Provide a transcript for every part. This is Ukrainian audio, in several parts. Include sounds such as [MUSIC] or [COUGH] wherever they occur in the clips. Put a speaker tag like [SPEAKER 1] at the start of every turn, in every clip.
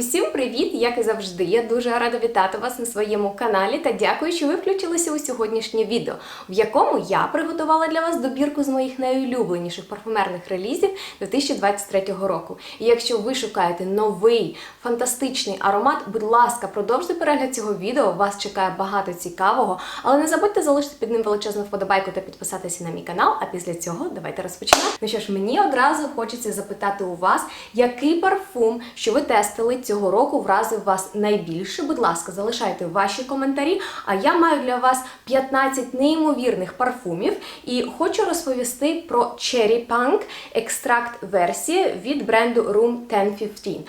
[SPEAKER 1] Усім привіт! Як і завжди, я дуже рада вітати вас на своєму каналі та дякую, що ви включилися у сьогоднішнє відео, в якому я приготувала для вас добірку з моїх найулюбленіших парфумерних релізів 2023 року. І якщо ви шукаєте новий фантастичний аромат, будь ласка, продовжуйте перегляд цього відео. Вас чекає багато цікавого, але не забудьте залишити під ним величезну вподобайку та підписатися на мій канал. А після цього давайте розпочнемо. Ну що ж, мені одразу хочеться запитати у вас, який парфум, що ви тестили цього року, вразив вас найбільше. Будь ласка, залишайте ваші коментарі. А я маю для вас 15 неймовірних парфумів і хочу розповісти про Cherry Punk екстракт версії від бренду Room 1015.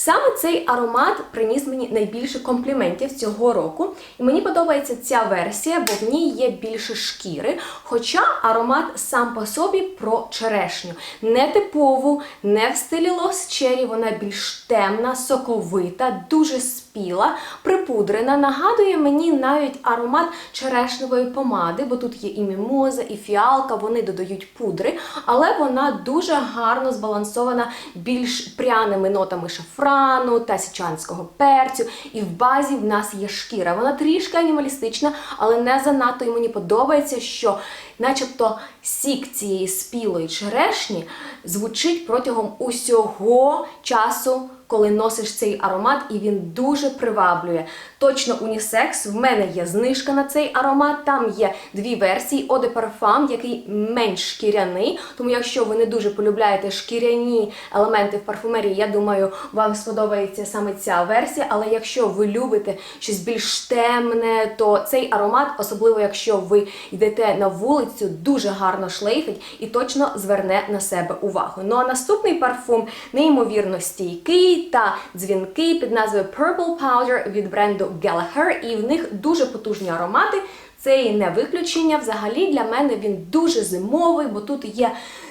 [SPEAKER 1] Саме цей аромат приніс мені найбільше компліментів цього року, і мені подобається ця версія, бо в ній є більше шкіри. Хоча аромат сам по собі про черешню. Не типову, не в стилі лос чері, вона більш темна, соковита, дуже спіла, припудрена. Нагадує мені навіть аромат черешневої помади, бо тут є і мімоза, і фіалка, вони додають пудри, але вона дуже гарно збалансована більш пряними нотами шафрану та січанського перцю. І в базі в нас є шкіра. Вона трішки анімалістична, але не занадто і мені подобається, що начебто сік цієї спілої черешні звучить протягом усього часу. Коли носиш цей аромат, і він дуже приваблює. Точно унісекс. В мене є знижка на цей аромат. Там є дві версії: de Parfum, який менш шкіряний. Тому, якщо ви не дуже полюбляєте шкіряні елементи в парфумерії, я думаю, вам сподобається саме ця версія. Але якщо ви любите щось більш темне, то цей аромат, особливо якщо ви йдете на вулицю, дуже гарно шлейфить і точно зверне на себе увагу. Ну а наступний парфум неймовірно стійкий та дзвінки під назвою Purple Powder від бренду Gallagher, і в них дуже потужні аромати. Це і не виключення. Взагалі для мене він дуже зимовий, бо тут є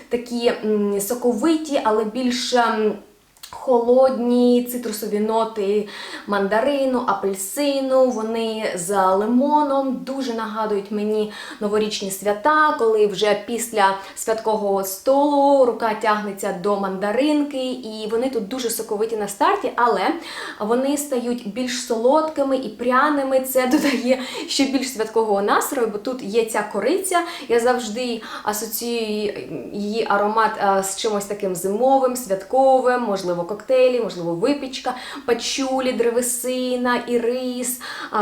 [SPEAKER 1] такі соковиті, але більш. Холодні цитрусові ноти мандарину, апельсину, вони з лимоном дуже нагадують мені новорічні свята, коли вже після святкового столу рука тягнеться до мандаринки, і вони тут дуже соковиті на старті, але вони стають більш солодкими і пряними. Це додає ще більш святкового настрою, бо тут є ця кориця. Я завжди асоціюю її аромат з чимось таким зимовим, святковим, можливо, коктейлі, можливо, випічка, пачулі, древесина, і рис.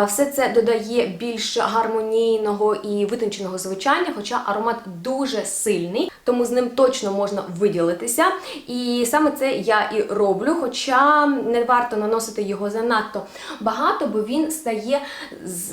[SPEAKER 1] Все це додає більш гармонійного і витонченого звучання, хоча аромат дуже сильний, тому з ним точно можна виділитися. І саме це я і роблю, хоча не варто наносити його занадто багато, бо він стає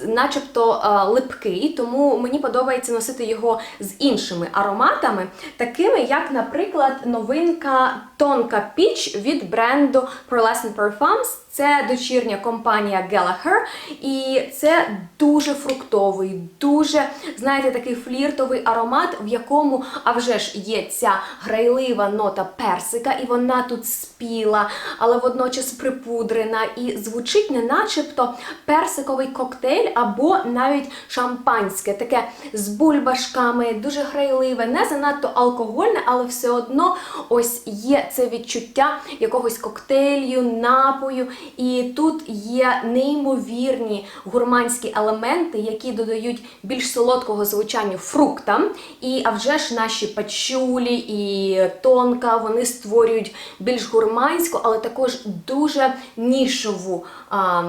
[SPEAKER 1] начебто липкий, тому мені подобається носити його з іншими ароматами, такими як, наприклад, новинка Тонка Піч від бренду Pearlescent Parfums. Це дочірня компанія Gallagher, і це дуже фруктовий, дуже, знаєте, такий фліртовий аромат, в якому, а вже ж є ця грайлива нота персика, і вона тут спіла, але водночас припудрена, і звучить не начебто персиковий коктейль або навіть шампанське, таке з бульбашками, дуже грайливе, не занадто алкогольне, але все одно ось є це відчуття якогось коктейлю, напою. І тут є неймовірні гурманські елементи, які додають більш солодкого звучання фруктам. І а вже ж наші пачулі і тонка вони створюють більш гурманську, але також дуже нішову а,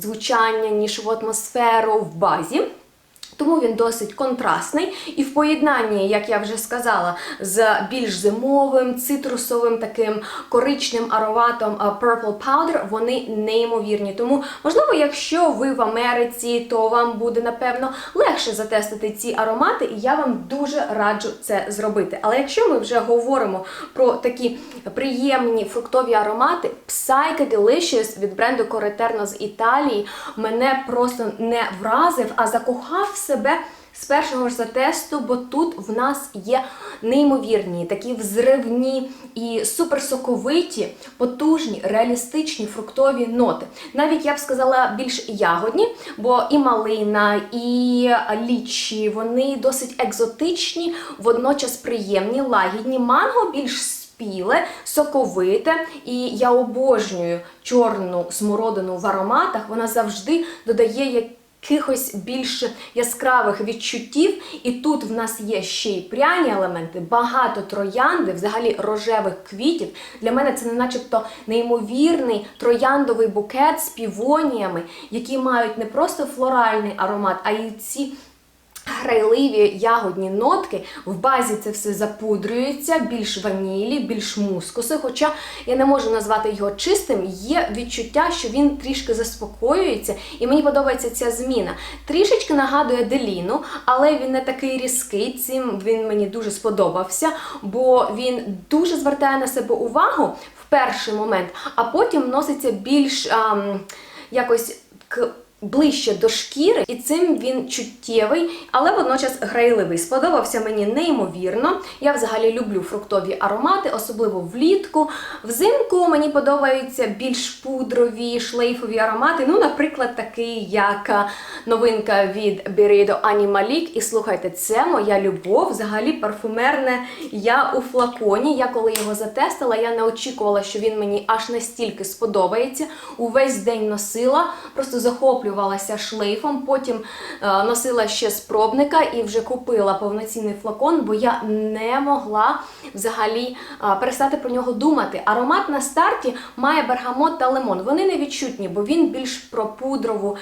[SPEAKER 1] звучання, нішову атмосферу в базі. Тому він досить контрастний і в поєднанні, як я вже сказала, з більш зимовим, цитрусовим таким коричневим ароматом Purple Powder, вони неймовірні. Тому, можливо, якщо ви в Америці, то вам буде напевно легше затестити ці аромати, і я вам дуже раджу це зробити. Але якщо ми вже говоримо про такі приємні фруктові аромати, Psyche Delicious від бренду Coriтерno з Італії мене просто не вразив, а закохав в себе з першого ж затесту, бо тут в нас є неймовірні, такі взривні і суперсоковиті, потужні, реалістичні фруктові ноти. Навіть я б сказала більш ягодні, бо і малина, і лічі, вони досить екзотичні, водночас приємні, лагідні. Манго більш спіле, соковите, і я обожнюю чорну смородину в ароматах. Вона завжди додає якихось більш яскравих відчуттів. І тут в нас є ще й пряні елементи, багато троянди, взагалі рожевих квітів. Для мене це не начебто неймовірний трояндовий букет з півоніями, які мають не просто флоральний аромат, а й ці. Грайливі ягодні нотки, в базі це все запудрюється, більш ванілі, більш мускуси. Хоча я не можу назвати його чистим, є відчуття, що він трішки заспокоюється, і мені подобається ця зміна. Трішечки нагадує Деліну, але він не такий різкий. Цим він мені дуже сподобався, бо він дуже звертає на себе увагу в перший момент, а потім носиться більш ам, якось к ближче до шкіри, і цим він чуттєвий, але водночас грайливий. Сподобався мені неймовірно. Я взагалі люблю фруктові аромати, особливо влітку. Взимку мені подобаються більш пудрові, шлейфові аромати. Ну, наприклад, такий, як новинка від Birido Animalic. І слухайте, це моя любов, взагалі парфумерне я у флаконі. Я коли його затестила, я не очікувала, що він мені аж настільки сподобається. Увесь день носила, просто захоплювалася шлейфом. Потім е, носила ще з пробника і вже купила повноцінний флакон, бо я не могла взагалі е, перестати про нього думати. Аромат на старті має бергамот та лимон. Вони не відчутні, бо він більш про пудрову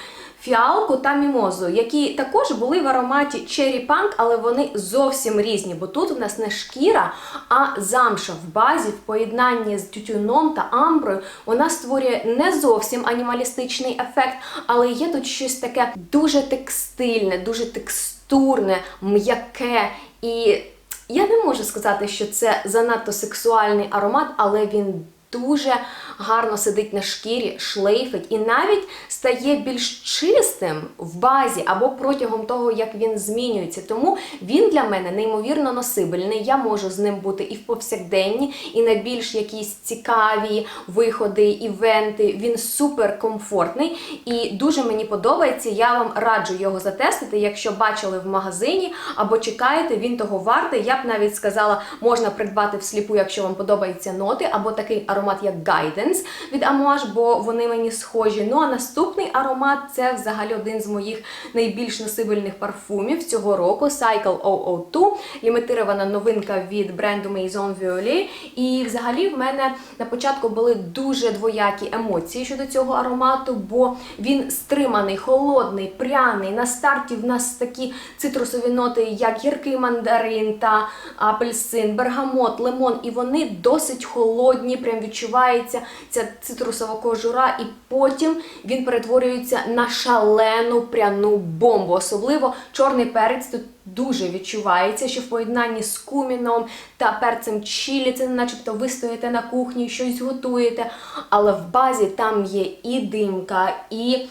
[SPEAKER 1] фіалку та мімозу, які також були в ароматі Cherry Punk, але вони зовсім різні, бо тут в нас не шкіра, а замша в базі, в поєднанні з тютюном та амброю, вона створює не зовсім анімалістичний ефект, але є тут щось таке дуже текстильне, дуже текстурне, м'яке і. Я не можу сказати, що це занадто сексуальний аромат, але він дуже гарно сидить на шкірі, шлейфить і навіть стає більш чистим в базі або протягом того, як він змінюється. Тому він для мене неймовірно носибельний. Я можу з ним бути і в повсякденні, і на більш якісь цікаві виходи, івенти. Він супер комфортний і дуже мені подобається. Я вам раджу його затестити, якщо бачили в магазині або чекаєте, він того вартий. Я б навіть сказала, можна придбати всліпу, якщо вам подобаються ноти, або такий аромат, як Guidance від Amouage, бо вони мені схожі. Ну а наступний аромат це взагалі один з моїх найбільш носибельних парфумів цього року Cycle 002, лімітирована новинка від бренду Maison Violet. І взагалі в мене на початку були дуже двоякі емоції щодо цього аромату, бо він стриманий, холодний, пряний. На старті в нас такі цитрусові ноти, як гіркий мандарин та апельсин, бергамот, лимон, і вони досить холодні, прям відчувається ця цитрусова кожура, і потім він перетворюється на шалену пряну бомбу. Особливо чорний перець тут. Дуже відчувається, що в поєднанні з куміном та перцем чілі, це начебто ви стоїте на кухні, щось готуєте, але в базі там є і димка, і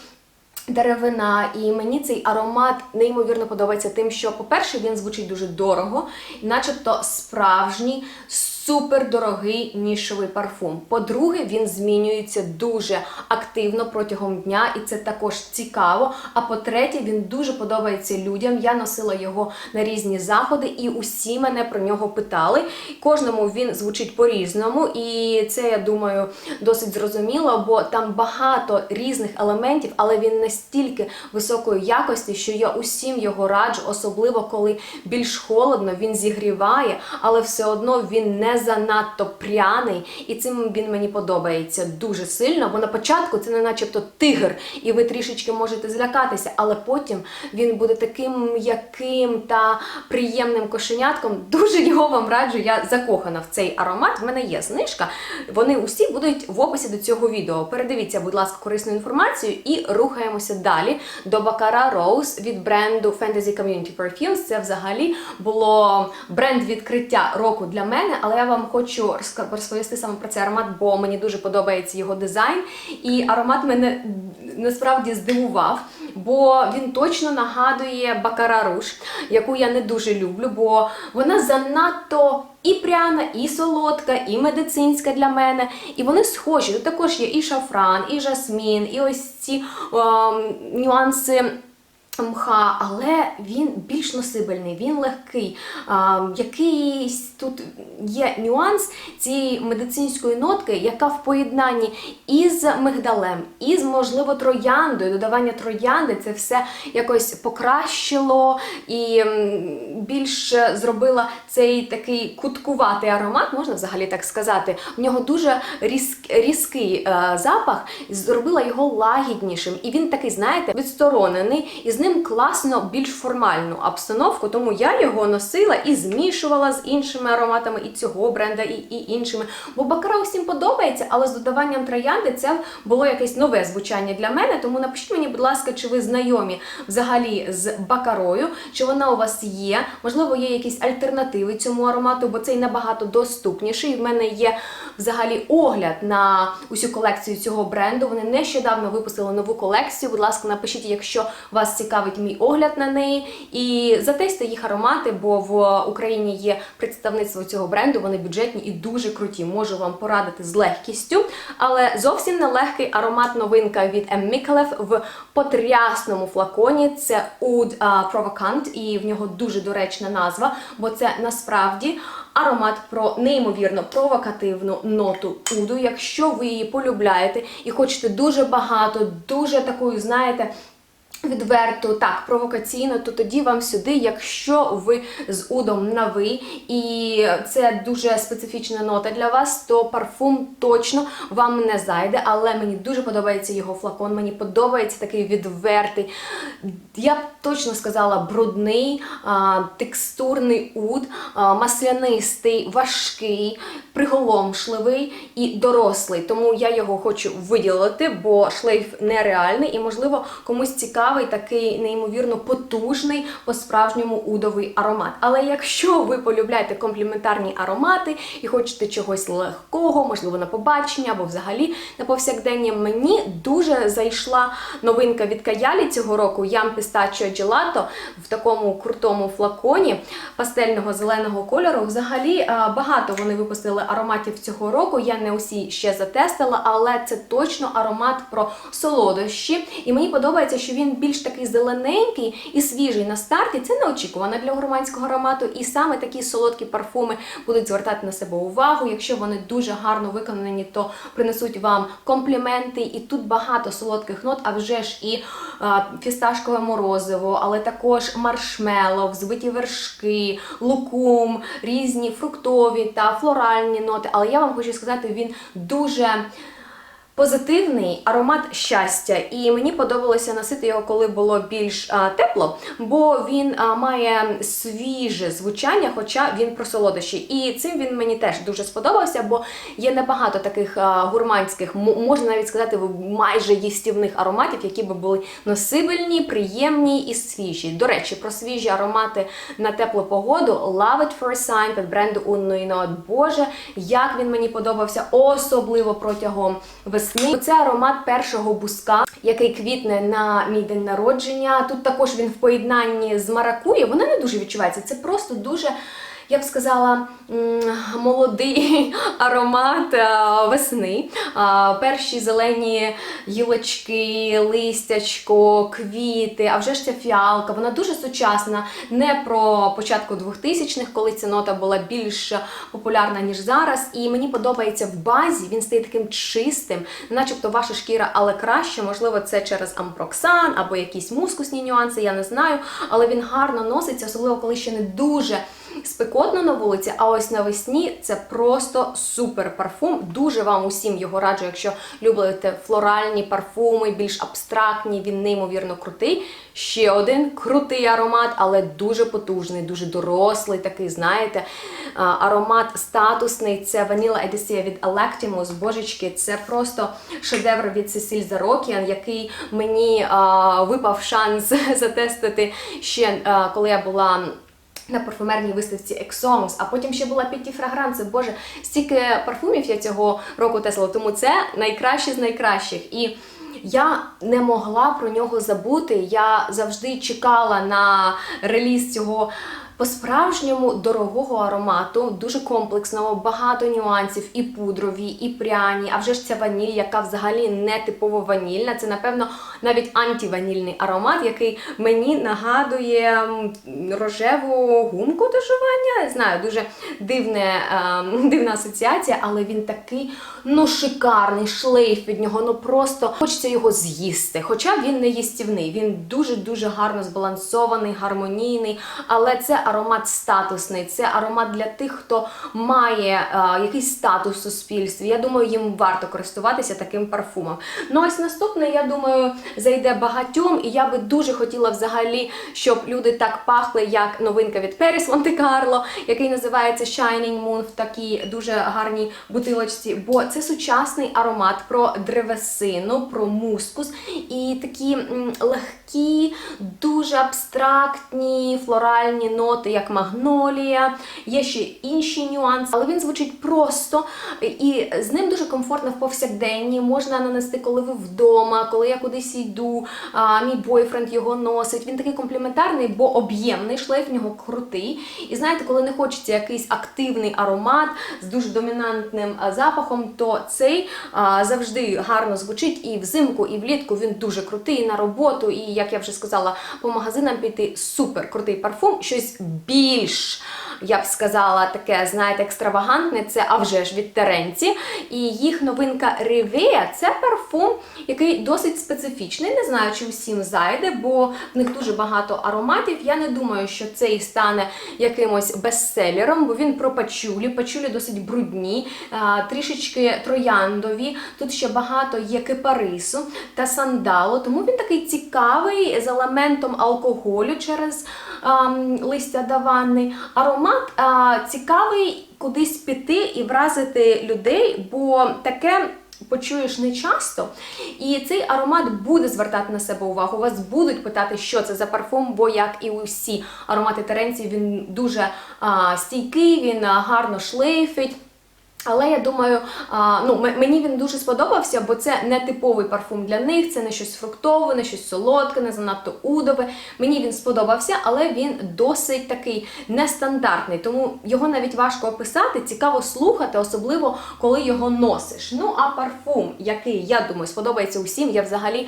[SPEAKER 1] деревина, і мені цей аромат неймовірно подобається тим, що, по-перше, він звучить дуже дорого, начебто справжній. Супер дорогий нішовий парфум. По-друге, він змінюється дуже активно протягом дня, і це також цікаво. А по-третє, він дуже подобається людям. Я носила його на різні заходи, і усі мене про нього питали. Кожному він звучить по-різному, і це, я думаю, досить зрозуміло, бо там багато різних елементів, але він настільки високої якості, що я усім його раджу, особливо коли більш холодно, він зігріває, але все одно він не занадто пряний, і цим він мені подобається дуже сильно. Бо на початку це не начебто тигр, і ви трішечки можете злякатися, але потім він буде таким м'яким та приємним кошенятком. Дуже його вам раджу. Я закохана в цей аромат. В мене є знижка. Вони усі будуть в описі до цього відео. Передивіться, будь ласка, корисну інформацію і рухаємося далі до Baccarat Rose від бренду Fantasy Community Perfumes. Це взагалі було бренд відкриття року для мене, але я вам хочу розповісти саме про цей аромат, бо мені дуже подобається його дизайн. І аромат мене насправді здивував, бо він точно нагадує Бакара Руш, яку я не дуже люблю, бо вона занадто. І пряна, і солодка, і медицинська для мене. І вони схожі. Тут також є і шафран, і жасмін, і ось ці ем, нюанси мха, але він більш носибельний, він легкий. А, якийсь тут є нюанс цієї медицинської нотки, яка в поєднанні із мигдалем, із, можливо, трояндою, додавання троянди, це все якось покращило і більш зробила цей такий куткуватий аромат, можна взагалі так сказати. В нього дуже різк, різкий е, запах, зробила його лагіднішим. І він такий, знаєте, відсторонений, і з ним класно більш формальну обстановку, тому я його носила і змішувала з іншими ароматами і цього бренда, і, і іншими. Бо бакара усім подобається, але з додаванням троянди це було якесь нове звучання для мене. Тому напишіть мені, будь ласка, чи ви знайомі взагалі з бакарою, чи вона у вас є. Можливо, є якісь альтернативи цьому аромату, бо цей набагато доступніший. В мене є взагалі огляд на усю колекцію цього бренду. Вони нещодавно випустили нову колекцію. Будь ласка, напишіть, якщо вас цікавить мій огляд на неї. І затестуйте їх аромати, бо в Україні є представництво цього бренду. Вони бюджетні і дуже круті. Можу вам порадити з легкістю. Але зовсім не легкий аромат новинка від M. Micallef в потрясному флаконі. Це Oud Provocant, і в нього дуже доречна назва, бо це насправді аромат про неймовірно провокативну ноту уду. Якщо ви її полюбляєте і хочете дуже багато, дуже такою, знаєте. Відверто так провокаційно, то тоді вам сюди, якщо ви з удом на ви, і це дуже специфічна нота для вас, то парфум точно вам не зайде. Але мені дуже подобається його флакон. Мені подобається такий відвертий. Я б точно сказала, брудний, а, текстурний уд, а, маслянистий, важкий, приголомшливий і дорослий. Тому я його хочу виділити, бо шлейф нереальний і, можливо, комусь цікавий такий неймовірно потужний, по-справжньому удовий аромат. Але якщо ви полюбляєте компліментарні аромати і хочете чогось легкого, можливо, на побачення або взагалі на повсякдення, мені дуже зайшла новинка від Каялі цього року Ям Pistachio Gelato в такому крутому флаконі пастельного зеленого кольору. Взагалі е, багато вони випустили ароматів цього року. Я не усі ще затестила, але це точно аромат про солодощі. І мені подобається, що він більш такий зелененький і свіжий на старті. Це неочікувано для гурманського аромату. І саме такі солодкі парфуми будуть звертати на себе увагу. Якщо вони дуже гарно виконані, то принесуть вам компліменти. І тут багато солодких нот, а вже ж і а, фісташкове морозиво, але також маршмело, взбиті вершки, лукум, різні фруктові та флоральні ноти. Але я вам хочу сказати, він дуже. Позитивний аромат щастя, і мені подобалося носити його, коли було більш а, тепло, бо він а, має свіже звучання, хоча він про солодощі. І цим він мені теж дуже сподобався, бо є небагато таких а, гурманських, можна навіть сказати, майже їстівних ароматів, які би були носибельні, приємні і свіжі. До речі, про свіжі аромати на теплу погоду Love It For a Sign від бренду Unknown Note. Боже, як він мені подобався, особливо протягом весни. Це аромат першого буска, який квітне на мій день народження. Тут також він в поєднанні з маракуєю, Вона не дуже відчувається. Це просто дуже. Я б сказала, молодий [LAUGHS] аромат весни. Перші зелені гілочки, листячко, квіти, а вже ж ця фіалка. Вона дуже сучасна, не про початку 2000-х, коли ця нота була більш популярна, ніж зараз. І мені подобається в базі, він стає таким чистим, начебто ваша шкіра, але краще. Можливо, це через ампроксан або якісь мускусні нюанси, я не знаю. Але він гарно носиться, особливо коли ще не дуже спекотно на вулиці, а ось навесні це просто супер парфум. Дуже вам усім його раджу, якщо любите флоральні парфуми, більш абстрактні, він неймовірно крутий. Ще один крутий аромат, але дуже потужний, дуже дорослий, такий, знаєте, аромат статусний. Це Vanilla Edisia від Electimus. Божечки, це просто шедевр від Cecil Zarokian, який мені а, випав шанс [LAUGHS] затестити ще а, коли я була. На парфумерній виставці Exomus, а потім ще була Пітті Фрагранце. Боже, стільки парфумів я цього року тесла, тому це найкраще з найкращих. І я не могла про нього забути. Я завжди чекала на реліз цього по-справжньому дорогого аромату, дуже комплексного, багато нюансів, і пудрові, і пряні. А вже ж ця ваніль, яка взагалі не типово ванільна. Це, напевно, навіть антиванільний аромат, який мені нагадує рожеву гумку до жування. Не знаю, дуже дивне, ем, [LAUGHS] дивна асоціація, але він такий ну шикарний шлейф від нього. Ну просто хочеться його з'їсти. Хоча він не їстівний, він дуже дуже гарно збалансований, гармонійний. Але це аромат статусний, це аромат для тих, хто має е, якийсь статус в суспільстві. Я думаю, їм варто користуватися таким парфумом. Ну ось наступне, я думаю, зайде багатьом, і я би дуже хотіла взагалі, щоб люди так пахли, як новинка від Періс Монте Карло, який називається Shining Moon в такій дуже гарній бутилочці. Бо це сучасний аромат про древесину, про мускус і такі легкі, дуже абстрактні флоральні ноти, як магнолія. Є ще інші нюанси, але він звучить просто і з ним дуже комфортно в повсякденні. Можна нанести, коли ви вдома, коли я кудись йду. А, мій бойфренд його носить. Він такий компліментарний, бо об'ємний, шлейф в нього крутий. І знаєте, коли не хочеться якийсь активний аромат з дуже домінантним запахом, то цей а, завжди гарно звучить і взимку, і влітку він дуже крутий і на роботу. І як я вже сказала, по магазинам піти супер крутий парфум, щось більш. Я б сказала, таке, знаєте, екстравагантне, це а вже ж від Теренці. І їх новинка Rivea – це парфум, який досить специфічний. Не знаю, чи всім зайде, бо в них дуже багато ароматів. Я не думаю, що цей стане якимось бестселером, бо він про пачулі. Пачулі досить брудні, трішечки трояндові. Тут ще багато є кипарису та сандалу, тому він такий цікавий з елементом алкоголю через ам, листя даванни. Аромат а, цікавий кудись піти і вразити людей, бо таке. Почуєш не часто, і цей аромат буде звертати на себе увагу. Вас будуть питати, що це за парфум, бо як і усі аромати Теренції, він дуже а, стійкий, він гарно шлейфить. Але я думаю, ну мені він дуже сподобався, бо це не типовий парфум для них, це не щось фруктове, не щось солодке, не занадто удове. Мені він сподобався, але він досить такий нестандартний, тому його навіть важко описати, цікаво слухати, особливо коли його носиш. Ну а парфум, який я думаю, сподобається усім, я взагалі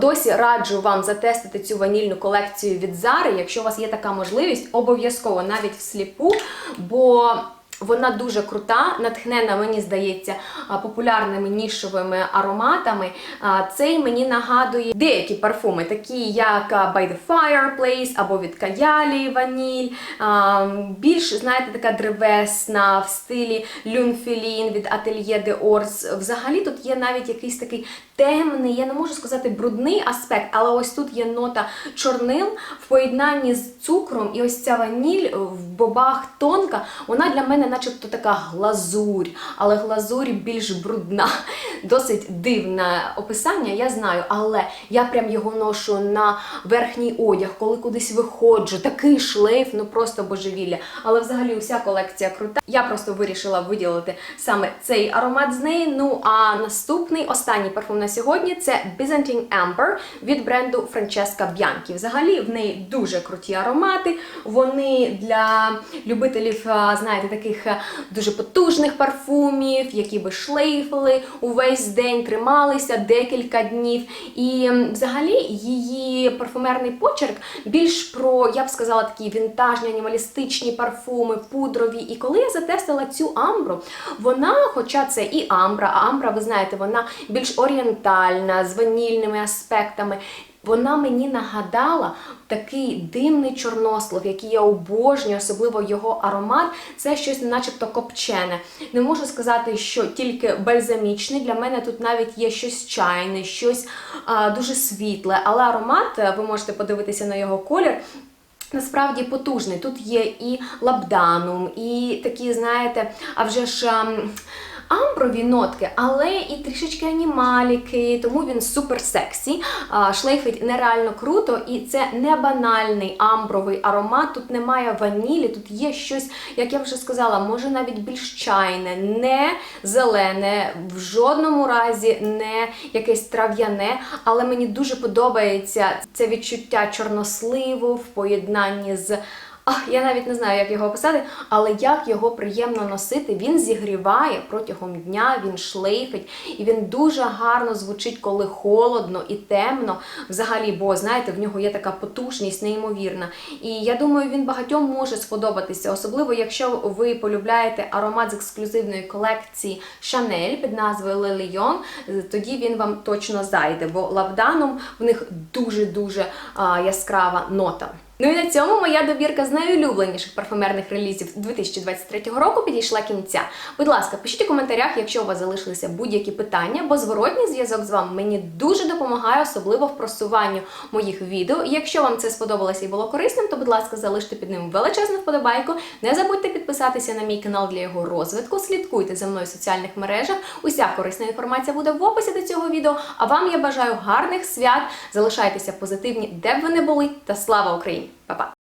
[SPEAKER 1] досі раджу вам затестити цю ванільну колекцію від Зари. Якщо у вас є така можливість, обов'язково навіть всліпу, бо. Вона дуже крута, натхнена, мені здається, популярними нішовими ароматами. Цей мені нагадує деякі парфуми, такі як By the Fireplace або від Каялі Ваніль. Більш, знаєте, така древесна в стилі Люнфілін від Atelier de Ors. Взагалі тут є навіть якийсь такий темний, я не можу сказати брудний аспект, але ось тут є нота чорнил в поєднанні з цукром, і ось ця ваніль в бобах тонка, вона для мене начебто така глазурь, але глазурь більш брудна. Досить дивне описання, я знаю, але я прям його ношу на верхній одяг, коли кудись виходжу. Такий шлейф, ну просто божевілля. Але взагалі уся колекція крута. Я просто вирішила виділити саме цей аромат з неї. Ну а наступний, останній парфум на сьогодні це Byzantine Amber від бренду Francesca Bianchi. Взагалі в неї дуже круті аромати. Вони для любителів, знаєте, таких дуже потужних парфумів, які би шлейфили увесь день, трималися декілька днів. І взагалі її парфумерний почерк більш про, я б сказала, такі вінтажні, анімалістичні парфуми, пудрові. І коли я затестила цю амбру, вона, хоча це і амбра, а амбра, ви знаєте, вона більш орієнтальна, з ванільними аспектами. Вона мені нагадала такий димний чорнослив, який я обожнюю, особливо його аромат. Це щось начебто копчене. Не можу сказати, що тільки бальзамічний. Для мене тут навіть є щось чайне, щось а, дуже світле. Але аромат, е, ви можете подивитися на його колір. Насправді потужний. Тут є і лабданум, і такі, знаєте, а вже ж. ем, Амброві нотки, але і трішечки анімаліки, тому він супер сексі. Шлейфить нереально круто, і це не банальний амбровий аромат. Тут немає ванілі, тут є щось, як я вже сказала, може навіть більш чайне, не зелене, в жодному разі не якесь трав'яне. Але мені дуже подобається це відчуття чорносливу в поєднанні з Ах, я навіть не знаю, як його описати, але як його приємно носити. Він зігріває протягом дня, він шлейфить, і він дуже гарно звучить, коли холодно і темно. Взагалі, бо знаєте, в нього є така потужність, неймовірна. І я думаю, він багатьом може сподобатися, особливо якщо ви полюбляєте аромат з ексклюзивної колекції Chanel під назвою Le тоді він вам точно зайде, бо лавданом в них дуже-дуже яскрава нота. Ну і на цьому моя добірка з найулюбленіших парфумерних релізів 2023 року підійшла кінця. Будь ласка, пишіть у коментарях, якщо у вас залишилися будь-які питання, бо зворотній зв'язок з вами мені дуже допомагає, особливо в просуванню моїх відео. Якщо вам це сподобалося і було корисним, то будь ласка, залиште під ним величезну вподобайку. Не забудьте підписатися на мій канал для його розвитку. Слідкуйте за мною в соціальних мережах. Уся корисна інформація буде в описі до цього відео. А вам я бажаю гарних свят. Залишайтеся позитивні, де б ви не були, та слава Україні! 拜拜。